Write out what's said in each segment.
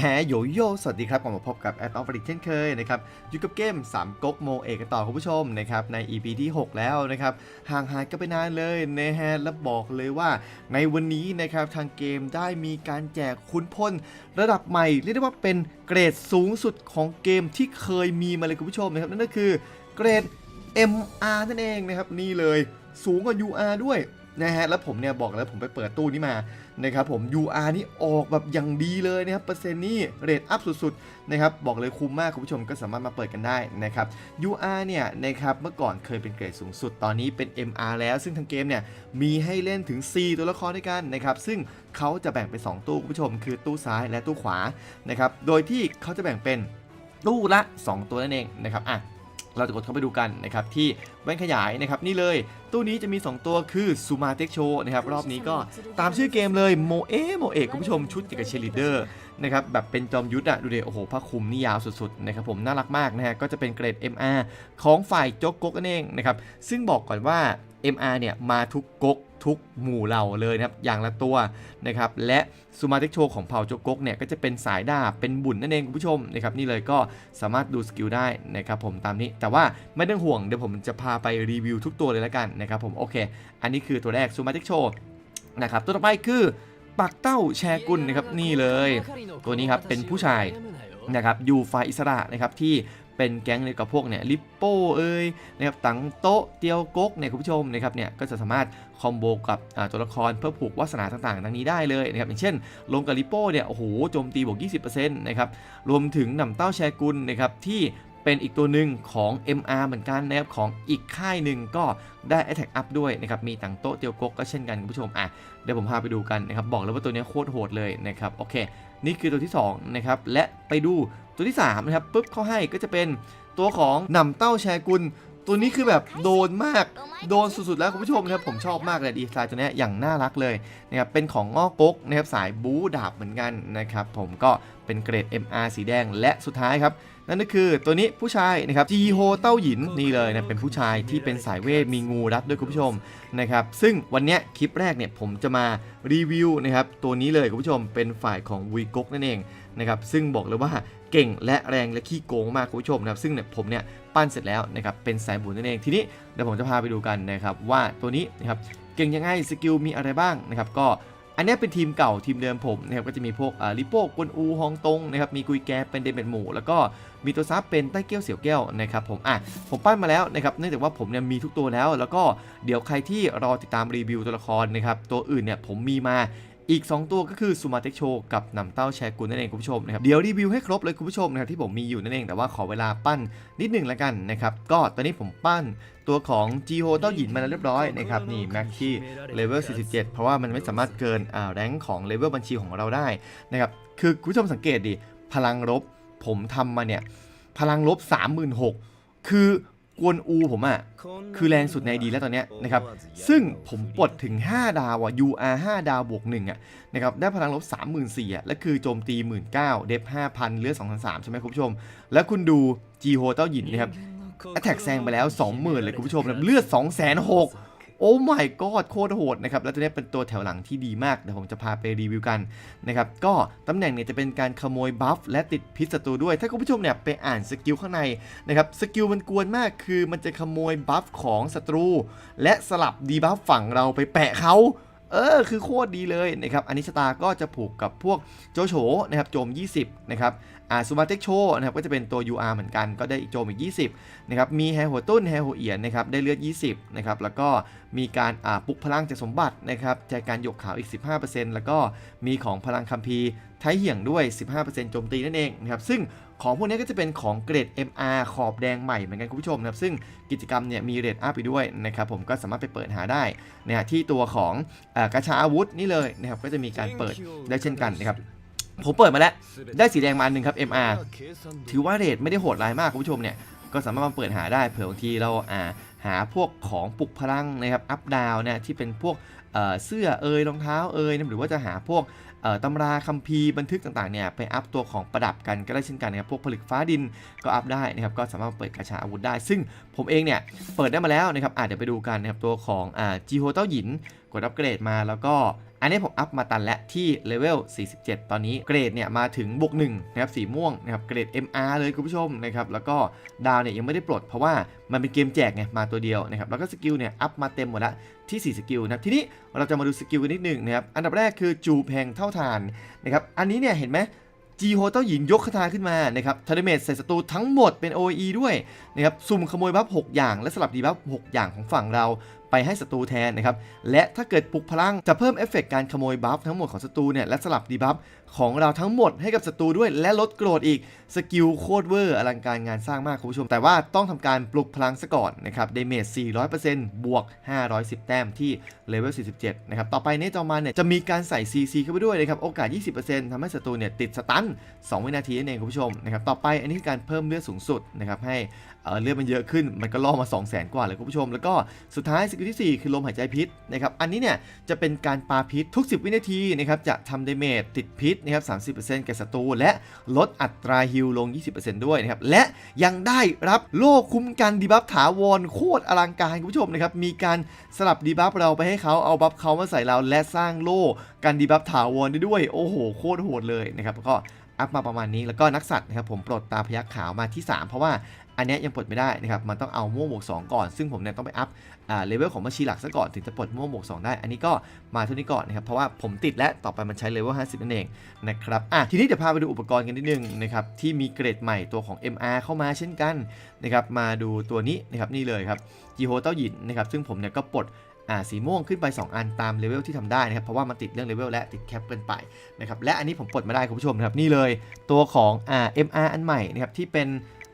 แหมโยโย่สวัสดีครับกลับมาพบกับแอดออฟฟริกเช่นเคยนะครับอยู่กับเกม3ก๊กโมเอกต่อคุณผู้ชมนะครับใน EP ที่ 6 แล้วนะครับห่างหายกันไปนานเลยนะฮะและบอกเลยว่า ในวันนี้นะครับทางเกมได้มีการแจกคุณพลระดับใหม่ เรียกได้ว่าเป็นเกรดสูงสุดของเกมที่เคยมีมาเลยคุณผู้ชมนะครับนั่นก็คือเกรด MR นั่นเองนะครับนี่เลยสูงกว่า UR ด้วยนะฮะแล้วผมเนี่ยบอกแล้วผมไปเปิดตู้นี้มา นะครับผม UR นี่ออกแบบอย่างดีเลยนะครับเปอร์เซ็นต์นี่เรทอัพสุดๆนะครับบอกเลยคุ้มมากคุณผู้ชมก็สามารถมาเปิดกันได้นะครับ UR เนี่ยนะครับเมื่อก่อนเคยเป็นเกรดสูงสุดตอนนี้เป็น MR แล้ว ซึ่งทางเกมเนี่ยมีให้เล่นถึง 4 ตัวละครด้วยกันนะครับซึ่งเขาจะแบ่งเป็น 2 ตู้คุณผู้ชม คือตู้ซ้ายและตู้ขวานะครับโดยที่เขาจะแบ่งเป็นตู้ละ 2 ตัวนั่นเองนะครับอะ เราจะกดเข้าไปดูกันนะครับที่แว่นขยายนะครับนี่เลยตู้นี้จะมี 2 ตัวคือซูมาเต็กโชนะครับรอบนี้ก็ตามชื่อเกมเลยโมเอโมเอกคุณผู้ชมชุดกี่ยวกับเชลิเดอร์นะครับแบบเป็นจอมยุทธอะดูเดโอ้โหผ้าคลุมนี่ยาวสุดๆนะครับผมน่ารักมากนะฮะก็จะเป็นเกรด MR ของฝ่ายโจ๊กก๊กนั่นเองนะครับซึ่งบอกก่อนว่า MR เนี่ยมาทุกก๊ก ทุกหมู่เหล่าเลยนะครับอย่างละตัวนะครับและซูมาเต็กโชของเผ่าโจกก๊กเนี่ยก็จะเป็นสายดาบเป็นบุญนั่นเองคุณผู้ชมนะครับนี่เลยก็สามารถดูสกิลได้นะครับผมตามนี้แต่ว่าไม่ต้องห่วงเดี๋ยวผมจะพาไปรีวิวทุกตัวเลยแล้วกันนะครับผมโอเค อันนี้คือตัวแรกซูมาเต็กโชนะครับตัวต่อไปคือปักเต้าแชกุลนะครับนี่เลย ตัวนี้ครับเป็นผู้ชายนะครับอยู่ฝ่ายอิสระนะครับที่ เป็นแก๊งเดียวกับพวกเนี่ยลิปโป้เอ้ยนะครับตังโต๊ะเตียวก๊กเนี่ยคุณผู้ชมนะครับเนี่ยก็จะสามารถคอมโบกับตัวละครเพื่อผูกวาสนาต่างๆดังนี้ได้เลยนะครับอย่างเช่น ลงกับลิปโป้เนี่ยโอ้โหโจมตีบวก 20%นะครับรวมถึงหนำเต้าแชกุลนะครับที่เป็นอีกตัวหนึ่งของ MR เหมือนกันนะครับของอีกค่ายหนึ่งก็ได้ Attack Up ด้วยนะครับมีตังโต๊ะเตียวก๊กก็เช่นกันคุณผู้ชมอะเดี๋ยวผมพาไปดูกันนะครับบอกเลยว่าตัวเนี้ยโคตรโหดเลยนะครับโอเค นี่คือตัวที่2นะครับและไปดู ตัวที่3นะครับปุ๊บเขาให้ก็จะเป็นตัวของหนำเต้าแชกุล ตัวนี้คือแบบโดนมากโดนสุดๆแล้วคุณผู้ชมนะครับผมชอบมากเลยดีไซน์ตัวเนี้ยอย่างน่ารักเลยนะครับเป็นของงอกก๊กนะครับสายบู๊ดาบเหมือนกันนะครับผมก็เป็นเกรด MR สีแดงและสุดท้ายครับนั่นก็คือตัวนี้ผู้ชายนะครับจีโฮเต้าหยินนี่เลยนะเป็นผู้ชายที่เป็นสายเวทมีงูรัดด้วยคุณผู้ชมนะครับซึ่งวันเนี้ยคลิปแรกเนี่ยผมจะมารีวิวนะครับตัวนี้เลยคุณผู้ชมเป็นฝ่ายของวีก๊กนั่นเอง นะครับซึ่งบอกเลยว่าเก่งและแรงและขี้โกงมากคุณผู้ชมนะครับซึ่งเนี่ยผมเนี่ยปั้นเสร็จแล้วนะครับเป็นสายบุญนั่นเองทีนี้เดี๋ยวผมจะพาไปดูกันนะครับว่าตัวนี้นะครับเก่งยังไงสกิลมีอะไรบ้างนะครับก็อันนี้เป็นทีมเก่าทีมเดิมผมนะครับก็จะมีพวกลิโป้กวนอูฮองตงนะครับมีกุยแกเป็นเดนเบ็ดหมูแล้วก็มีตัวซับเป็นใต้เกี้ยวเสี่ยวแก้วนะครับผมอะผมปั้นมาแล้วนะครับเนื่องจากว่าผมเนี่ยมีทุกตัวแล้ว แล้วก็เดี๋ยวใครที่รอติดตามรีวิวตัวละครนะครับตัวอื่นเนี่ยผมมีมา อีก 2 ตัวก็คือซูมาเต็กโชกับนำเต้าแชกุลนั่นเองคุณผู้ชมนะครับเดี๋ยวรีวิวให้ครบเลยคุณผู้ชมนะครับที่ผมมีอยู่นั่นเองแต่ว่าขอเวลาปั้นนิดหนึ่งแล้วกันนะครับก็ตอนนี้ผมปั้นตัวของจีโฮเต้าหยินมาแล้วเรียบร้อยนะครับนี่แม็กที่เลเวล 47 เพราะว่ามันไม่สามารถเกินอ่าแรงของเลเวลบัญชีของเราได้นะครับคือคุณผู้ชมสังเกตดิพลังลบผมทำมาเนี่ยพลังลบ36,000คือ กวนอูผมอะคือแรงสุดในดีแล้วตอนเนี้ยนะครับซึ่งผมปลดถึง 5 ดาวอะ UR 5 ดาวบวก1อะนะครับได้พลังลบ 34,000อะและคือโจมตี 19,000เดฟ5,000เลือด2,300ใช่ไหมคุณผู้ชม แล้วคุณดูจีโฮเต้าหยินนะครับแอตแทกแซงไปแล้ว 20,000 เลยคุณผู้ชมเลือด2,600 โอ้ my god โคตรโหดนะครับ แล้วตัวนี้เป็นตัวแถวหลังที่ดีมาก เดี๋ยวผมจะพาไปรีวิวกันนะครับ ก็ตำแหน่งเนี่ยจะเป็นการขโมยบัฟและติดพิษศัตรูด้วย ถ้าคุณผู้ชมเนี่ยไปอ่านสกิลข้างในนะครับ สกิลมันกวนมากคือมันจะขโมยบัฟของศัตรู และสลับดีบัฟฝั่งเราไปแปะเขา เออคือโคตรดีเลยนะครับอันนี้ชะตาก็จะผูกกับพวกโจโฉนะครับโจม 20นะครับอ่าซูมาเต็กโชนะครับก็จะเป็นตัว UR เหมือนกันก็ได้โจมอีก 20นะครับมีแฮหัวตุ้นแฮหัวเอียนนะครับได้เลือด 20นะครับแล้วก็มีการอ่าปลุกพลังจากสมบัตินะครับแจกการหยกขาวอีก 15%แล้วก็มีของพลังคัมภีร์ ไทเหี่ยงด้วย 15%โจมตีนั่นเองนะครับ ซึ่งของพวกนี้ก็จะเป็นของเกรด MR ขอบแดงใหม่เหมือนกันคุณผู้ชมนะครับ ซึ่งกิจกรรมเนี่ยมีเรทอัพไปด้วยนะครับ ผมก็สามารถไปเปิดหาได้นะฮะที่ตัวของอกระชาอาวุธนี่เลยนะครับ ก็จะมีการเปิดได้เช่นกันนะครับผมเปิดมาแล้ว ได้สีแดงมาหนึ่งครับ MR ถือว่าเรทไม่ได้โหดร้ายมากคุณผู้ชมเนี่ย ก็สามารถมาเปิดหาได้เผื่อบางทีเราอ่าหาพวกของปลุกพลังนะครับอัพดาวเนี่ยที่เป็นพวกเสื้อเอยรองเท้าเอยนะหรือว่าจะหาพวก ตำราคัมภีร์บันทึกต่างๆเนี่ยไปอัพตัวของประดับกันก็ได้เช่นกันนะครับพวกผลึกฟ้าดินก็อัพได้นะครับก็สามารถเปิดกระชาอาวุธได้ ซึ่งผมเองเนี่ยเปิดได้มาแล้วนะครับอาจจะไปดูกันนะครับตัวของอจีโฮเต้าหยิน กดอัปเกรดมาแล้วก็อันนี้ผมอัพมาตันและที่เลเวล 47 ตอนนี้เกรดเนี่ยมาถึงบวกหนึ่งนะครับสีม่วงนะครับเกรด MR เลยคุณผู้ชมนะครับแล้วก็ดาวเนี่ยยังไม่ได้ปลดเพราะว่ามันเป็นเกมแจกไงมาตัวเดียวนะครับแล้วก็สกิลเนี่ยอัพมาเต็มหมดแล้วที่4สกิลนะครับทีนี้เราจะมาดูสกิลกันนิดหนึ่งนะครับอันดับแรกคือจูแพงเท่าทานนะครับอันนี้เนี่ยเห็นไหมจีโฮเต้าหญิงยกคาถาขึ้นมานะครับทาร์เมตใส่ศัตรูทั้งหมดเป็น OE ด้วยนะครับสุ่มขโมยบัฟ6อย่างและสลับดีบัฟ6อย่างของฝั่งเรา ไปให้ศัตรูแทนนะครับ และถ้าเกิดปลุกพลังจะเพิ่มเอฟเฟกต์การขโมยบัฟทั้งหมดของศัตรูเนี่ยและสลับดีบัฟของเราทั้งหมดให้กับศัตรูด้วยและลดโกรธอีกสกิลโคตรเวอร์อลังการงานสร้างมากคุณผู้ชม แต่ว่าต้องทำการปลุกพลังซะก่อนนะครับเดเมจ 400%บวก 510 แต้มที่เลเวล 47 นะครับ ต่อไปเนจอมันเนี่ยจะมีการใส่ CC เข้าไปด้วยนะครับโอกาส 20%ทำให้ศัตรูเนี่ยติดสตัน 2 วินาทีนั่นเองคุณผู้ชมนะครับต่อไปอันนี้คือการเพิ่มเลือดสูงสุดนะครับให้เอ่อเลือดมันเยอะขึ้นมันก็ล่อมา 2 0 0 0 0 0 กว่าเลยคุณผู้ชม แล้วก็สุดท้ายสกิลที่ 4 คือลมหายใจพิษนะครับอันนี้เนี่ยจะเป็นการปาพิษทุก 10 วินาทีนะครับจะทำเดเมจติดพิษนะครับ 30%แก่ศัตรูและลดอัตราฮิลลง 20%ด้วยนะครับและยังได้รับโล่คุ้มกันดีบัฟถาวรโคตรอลังการคุณผู้ชมนะครับมีการสลับดีบัฟเราไปให้เขาเอาบัฟเขามาใส่เราและสร้างโล่กันดีบัฟถาวรได้ด้วยโอ้โหโคตรโหดเลยนะครับก็อัพมาประมาณนี้แล้วก็นักสัตว์นะครับผมปลดตาพยักขาวมาที่ 3 เพราะว่า อันนี้ยังปลดไม่ได้นะครับ มันต้องเอาโม่วงบวก2ก่อน ซึ่งผมเนี่ยต้องไปอัพอ่าเลเวลของบัญชีหลักซะก่อนถึงจะปลดโม่วงบวก2ได้ อันนี้ก็มาเท่านี้ก่อนนะครับ เพราะว่าผมติดและต่อไปมันใช้เลเวล50 นั่นเองนะครับ อะ ทีนี้เดี๋ยวพาไปดูอุปกรณ์กันนิดนึงนะครับ ที่มีเกรดใหม่ตัวของ MR เข้ามาเช่นกันนะครับ มาดูตัวนี้นะครับนี่เลยครับจีโฮเต้าหยินนะครับ ซึ่งผมเนี่ยก็ปลดอ่าสีม่วงขึ้นไป 2 อันตามเลเวลที่ทำได้นะครับ เพราะว่ามันติดเรื่องเลเวลและติดแคปเกินไปนะครับ และอันนี้ผมปลดมาได้คุณผู้ชมนะครับนี่เลย ตัวของอ่า MR อันใหม่นะครับที่เป็น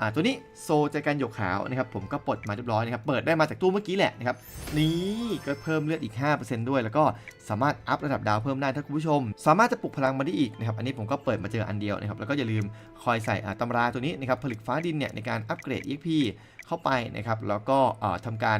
อ่าตัวนี้โซใจกันหยกขาวนะครับผมก็ปลดมาเรียบร้อยนะครับเปิดได้มาจากตู้เมื่อกี้แหละนะครับนี่ก็เพิ่มเลือดอีก 5%ด้วย แล้วก็สามารถอัพระดับดาวเพิ่มได้ถ้าคุณผู้ชม สามารถจะปลุกพลังมาได้อีกนะครับอันนี้ผมก็เปิดมาเจออันเดียวนะครับแล้วก็อย่าลืมคอยใส่อ่าตำราตัวนี้นะครับผลึกฟ้าดินเนี่ยในการอัปเกรด EXP เข้าไปนะครับแล้วก็อ่าทำการ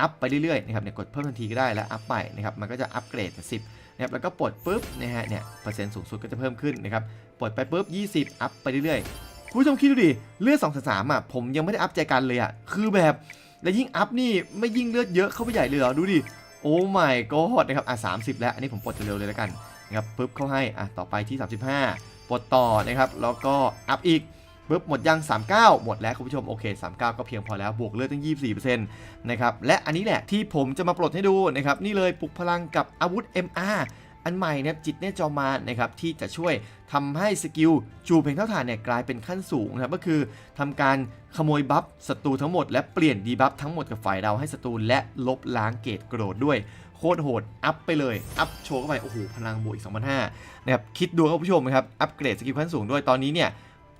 อัพไปเรื่อยๆนะครับเนี่ยกดเพิ่มทันทีก็ได้แล้วอัพไปนะครับมันก็จะอัปเกรดเป็น10นะครับแล้วก็ปลดปุ๊บนะฮะเนี่ยเปอร์เซ็นต์สูงสุดก็จะเพิ่มขึ้นนะครับปลดไปปุ๊บ 20 อัพไปเรื่อยๆ คุณผู้ชมคิดดูดิ เลือด2องสามอะ ผมยังไม่ได้อัพใจกันเลยอะ คือแบบ แล้วยิ่งอัพนี่ไม่ยิ่งเลือดเยอะเข้าไปใหญ่เลยเหรอ ดูดิ โอ้ my god นะครับ อะ30แล้ว อันนี้ผมปลดเร็วเลยแล้วกันนะครับปึ๊บเข้าให้ อะ ต่อไปที่ 35 ปลดต่อนะครับ แล้วก็อัพอีกปึ๊บหมดยัง 39 หมดแล้วคุณผู้ชมโอเค 39 ก็เพียงพอแล้วบวกเลือดตั้ง 24%นะครับ และอันนี้แหละที่ผมจะมาปลดให้ดูนะครับ นี่เลยปลุกพลังกับอาวุธ MR อันใหม่นะครับจิตเนจอมานะครับที่จะช่วยทำให้สกิลจูเพลงเท่าฐานเนี่ยกลายเป็นขั้นสูงนะครับก็คือทำการขโมยบัฟศัตรูทั้งหมดและเปลี่ยนดีบัฟทั้งหมดกับฝ่ายเราให้ศัตรูและลบล้างเกรดโกรธด้วยโคตรโหด อัพไปเลย อัพโชว์เข้าไป โอ้โห พลังบวกอีก2,500นะครับคิดดูครับผู้ชมนะครับ อัปเกรดสกิลขั้นสูงด้วยตอนนี้เนี่ย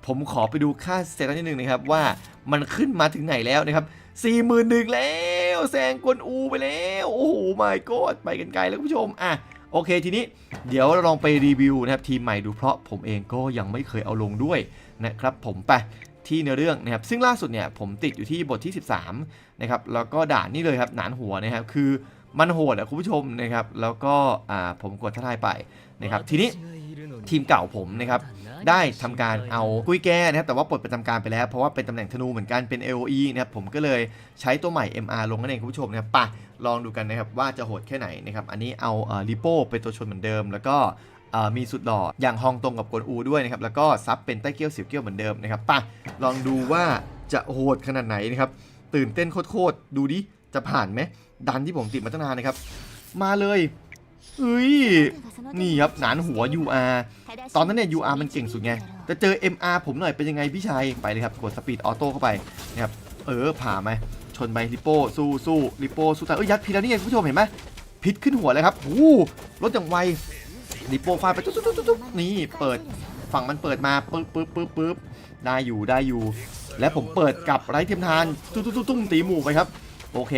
ผมขอไปดูค่าเซตนิดนึงนะครับ ว่ามันขึ้นมาถึงไหนแล้วนะครับ41,000แล้วแซงกวนอูไปแล้ว โอ้โห my god ไปกันไกลแล้วผู้ชมอะ โอเคทีนี้เดี๋ยวเราลองไปรีวิวนะครับทีมใหม่ดูเพราะผมเองก็ยังไม่เคยเอาลงด้วยนะครับผมไปที่เนื้อเรื่องนะครับซึ่งล่าสุดเนี่ยผมติดอยู่ที่บทที่ 13นะครับแล้วก็ด่านนี่เลยครับหนานหัวนะครับคือมันโหดอะคุณผู้ชมนะครับแล้วก็อ่าผมกดท้าทายไปนะครับทีนี้ ทีมเก่าผมนะครับได้ทำการเอากุยแกนะครับแต่ว่าปลดประจำการไปแล้ว เพราะว่าเป็นตำแหน่งธนูเหมือนกันเป็น AOE นะครับผมก็เลยใช้ตัวใหม่ MR ลงนั่นเองคุณผู้ชมนะครับไปลองดูกันนะครับว่าจะโหดแค่ไหนนะครับอันนี้เอาลิโป้เป็นตัวชนเหมือนเดิม แล้วก็มีสุดหล่ออย่างฮองตรงกับกวนอูด้วยนะครับแล้วก็ซับเป็นใต้เกี้ยวสิวเกี้ยวเหมือนเดิมนะครับป่ะลองดูว่าจะโหดขนาดไหนนะครับตื่นเต้นโคตรๆดูดิจะผ่านไหมดันที่ผมติดมาตั้งนานนะครับมาเลย เอ้ย นี่ครับหนานหัว UR ตอนนั้นเนี่ย UR มันเก่งสุดไงจะเจอ MR ผมหน่อยเป็นยังไงพี่ชัย ไปเลยครับ กดสปีดออโต้เข้าไปนะครับ เออ ผ่าไหม ชนไปลิโป้สู้สู้ลิโป้สู้ตายเอ้ย ยัดพิษแล้วนี่ไงคุณผู้ชมเห็นไหมพิษขึ้นหัวเลยครับหูรถอย่างไวลิโป้ฟาดไปตุ๊บตุ๊บตุ๊บนี่ เปิด ฝั่งมันเปิดมาปึ๊บปึ๊บปึ๊บปึ๊บได้อยู่ ได้อยู่ และผมเปิดกับไร้เทียมทานตุ้มตุ้มตุ้มตุ้มตีหมู่ไปครับ โอเค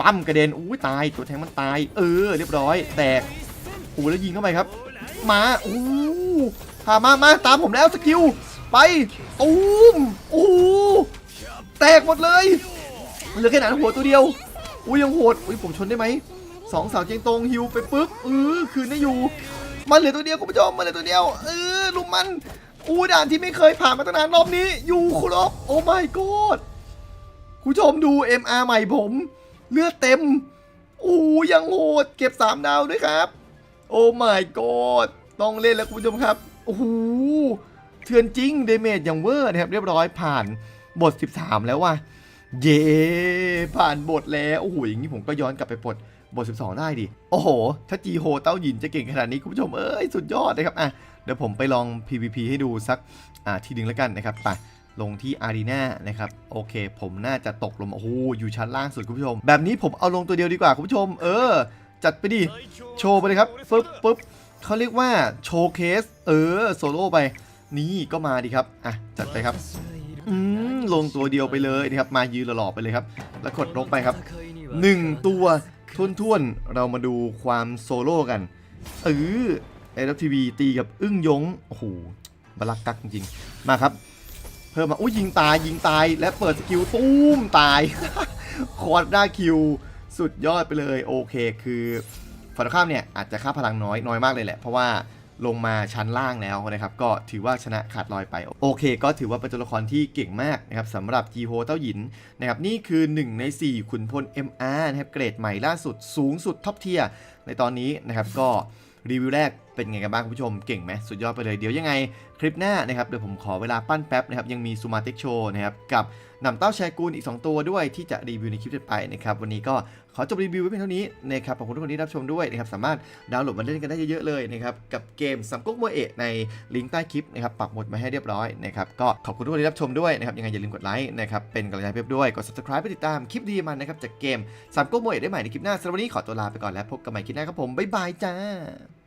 ปั้มกระเด็นอุ้ยตายตัวแทงมันตาย เออ เรียบร้อย แตกโอ้แล้วยิงเข้าไปครับ มาอู้พามามาตามผมแล้วสกิลไปตูมโอ้โหแตกหมดเลยเหลือแค่หนังหัวตัวเดียว อุ้ยยังโหดอุ้ยผมชนได้ไหมสองสาวเจียงตรงฮิวไปปุ๊บเออคืนได้อยู่ มันเหลือตัวเดียวคุณผู้ชมมันเหลือตัวเดียวเออลุมมันอู้ด่านที่ไม่เคยผ่านมาตั้งนานรอบนี้ อยู่ครบโอ้ my god คุณผู้ชมดู MR ใหม่ผม เลือดเต็มโอ้ยังโหดเก็บ 3 ดาวด้วยครับ โอ้ my god ต้องเล่นแล้วคุณผู้ชมครับโอ้โหเถื่อนจริงเดเมจอย่างเวอร์นะครับเรียบร้อยผ่านบท 13 แล้วว่ะเย่ผ่านบทแล้วโอ้โหอย่างนี้ผมก็ย้อนกลับไปปลดบท 12 ได้ดิ โอ้โห ถ้าจีโฮเต้าหยินจะเก่งขนาดนี้คุณผู้ชมเอ้ย สุดยอดนะครับ อะ เดี๋ยวผมไปลอง PVP ให้ดูสัก อ่าทีหนึ่งแล้วกันนะครับ ไป ลงที่อารีนานะครับโอเค ผมน่าจะตกลงโอ้โหอยู่ชั้นล่างสุดคุณผู้ชม แบบนี้ผมเอาลงตัวเดียวดีกว่าคุณผู้ชม เออ จัดไปดิโชว์ไปเลยครับปึ๊บปึ๊บเขาเรียกว่าโชว์เคสเออโซโล่ไป นี่ก็มาดิครับอะจัดไปครับอืมลงตัวเดียวไปเลยนะครับมายืนหล่อๆไปเลยครับ แล้วกดลกไปครับหนึ่งตัวทุ่นๆเรามาดูความโซโล่กันเออไอรับทีวีตีกับอึ้งยงโอ้โหบลักกักจริงๆมาครับ เพิ่มมาอุ้ยยิงตายยิงตายและเปิดสกิลตุ้มตายคอร์ดได้คิวสุดยอดไปเลยโอเค คือฝั่งตรงข้ามเนี่ยอาจจะค่าพลังน้อยน้อยมากเลยแหละ เพราะว่าลงมาชั้นล่างแล้วนะครับ ก็ถือว่าชนะขาดลอยไป โอเค ก็ถือว่าเป็นตัวละครที่เก่งมากนะครับสำหรับจีโฮเต้าหยินนะครับนี่คือ 1 ใน 4 ขุนพล MR นะครับเกรดใหม่ล่าสุดสูงสุดท็อปเทียร์ในตอนนี้นะครับก็รีวิวแรก เป็นไงกันบ้างคุณผู้ชมเก่งไหมสุดยอดไปเลยเดี๋ยวยังไงคลิปหน้านะครับเดี๋ยวผมขอเวลาปั้นแป๊บนะครับยังมีซูมาเต็กโชนะครับกับนำเต้าแชร์กูลอีก 2 ตัวด้วยที่จะรีวิวในคลิปถัดไปนะครับวันนี้ก็ขอจบรีวิวไว้เพียงเท่านี้นะครับขอบคุณทุกคนที่รับชมด้วยนะครับสามารถดาวน์โหลดมาเล่นกันได้เยอะๆเลยนะครับกับเกมสัมก๊กโมเอะในลิงก์ใต้คลิปนะครับปักหมุดมาให้เรียบร้อยนะครับก็ขอบคุณทุกคนที่รับชมด้วยนะครับยังไงอย่าลืมกดไลค์นะครับเป็นกำลังใจเพียบด้วยกด subscribe ไปติดตามคลิปดีมันนะครับจากเกมสัมก๊กโมเอะได้ใหม่ในคลิปหน้าสำหรับวันนี้ขอตัวลาไปก่อนแล้วพบกันใหม่คลิปหน้าครับผมบ๊ายบายจ้า